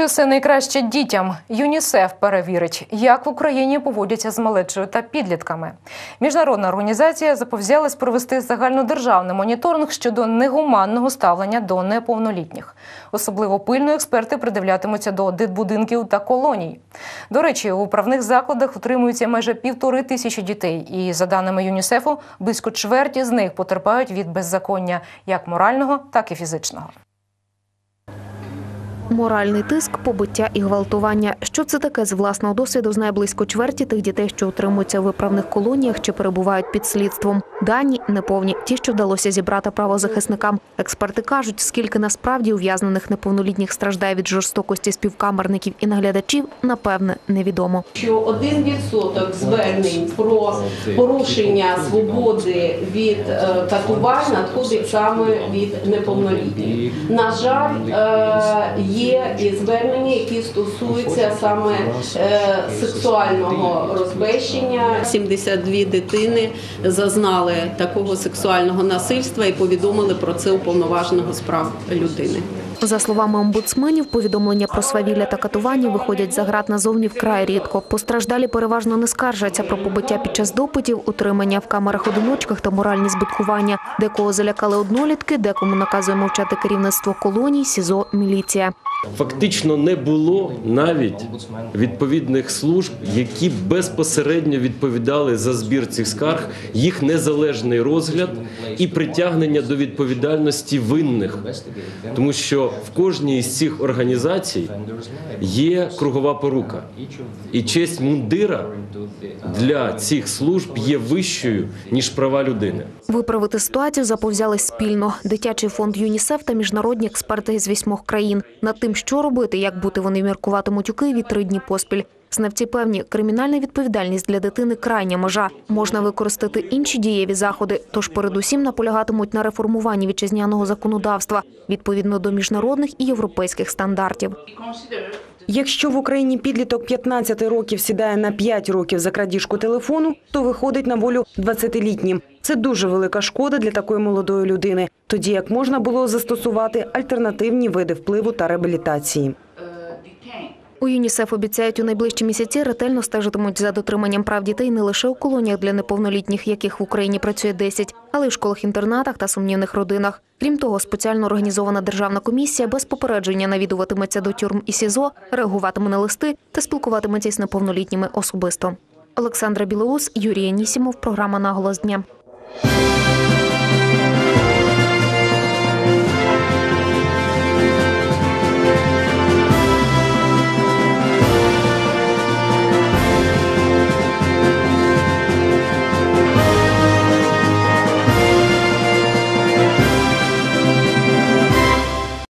Чи все найкраще дітям? ЮНІСЕФ перевірить, як в Україні поводяться з малечою та підлітками. Міжнародна організація заповзялась провести загальнодержавний моніторинг щодо негуманного ставлення до неповнолітніх. Особливо пильно експерти придивлятимуться до дитбудинків та колоній. До речі, у правних закладах утримуються майже півтори тисячі дітей, і за даними ЮНІСЕФу, близько чверті з них потерпають від беззаконня як морального, так і фізичного. Моральний тиск, побиття і гвалтування. Що це таке з власного досвіду знає близько чверті тих дітей, що утримуються в виправних колоніях чи перебувають під слідством. Дані неповні, ті, що вдалося зібрати правозахисникам. Експерти кажуть, скільки насправді ув'язнених неповнолітніх страждає від жорстокості співкамерників і наглядачів, напевне, невідомо. що один відсоток звернень про порушення свободи від е, катувань надходить саме від неповнолітніх. На жаль, е, є і звернення, які стосуються саме е, сексуального розбещення. 72 дитини зазнали такого сексуального насильства і повідомили про це уповноваженого справ прав людини. За словами омбудсменів, повідомлення про свавілля та катування виходять за град назовні вкрай рідко. Постраждалі переважно не скаржаться про побиття під час допитів, утримання в камерах-одиночках та моральні збиткування. Декого залякали однолітки, декому наказує мовчати керівництво колоній, СІЗО, міліція. Фактично не було навіть відповідних служб, які безпосередньо відповідали за збір цих скарг, їх незалежний розгляд і притягнення до відповідальності винних, тому що в кожній з цих організацій є кругова порука, і честь мундира для цих служб є вищою ніж права людини. Виправити ситуацію заповзялись спільно. Дитячий фонд ЮНІСЕФ та міжнародні експерти з вісьмох країн. Над тим, що робити, як бути вони міркуватимуть у Києві три дні поспіль. Знавці певні, кримінальна відповідальність для дитини крайня межа. Можна використати інші дієві заходи, тож передусім наполягатимуть на реформуванні вітчизняного законодавства відповідно до міжнародних і європейських стандартів. Якщо в Україні підліток 15 років сідає на 5 років за крадіжку телефону, то виходить на волю 20-літнім. Це дуже велика шкода для такої молодої людини, тоді як можна було застосувати альтернативні види впливу та реабілітації. У ЮНІСЕФ обіцяють у найближчі місяці ретельно стежитимуть за дотриманням прав дітей не лише у колоніях для неповнолітніх, яких в Україні працює 10, але й в школах-інтернатах та сумнівних родинах. Крім того, спеціально організована державна комісія без попередження навідуватиметься до тюрм і СІЗО, реагуватиме на листи та спілкуватиметься із неповнолітніми особисто. Олександра Білоус, Юрій Анісімов, програма «Наголос дня».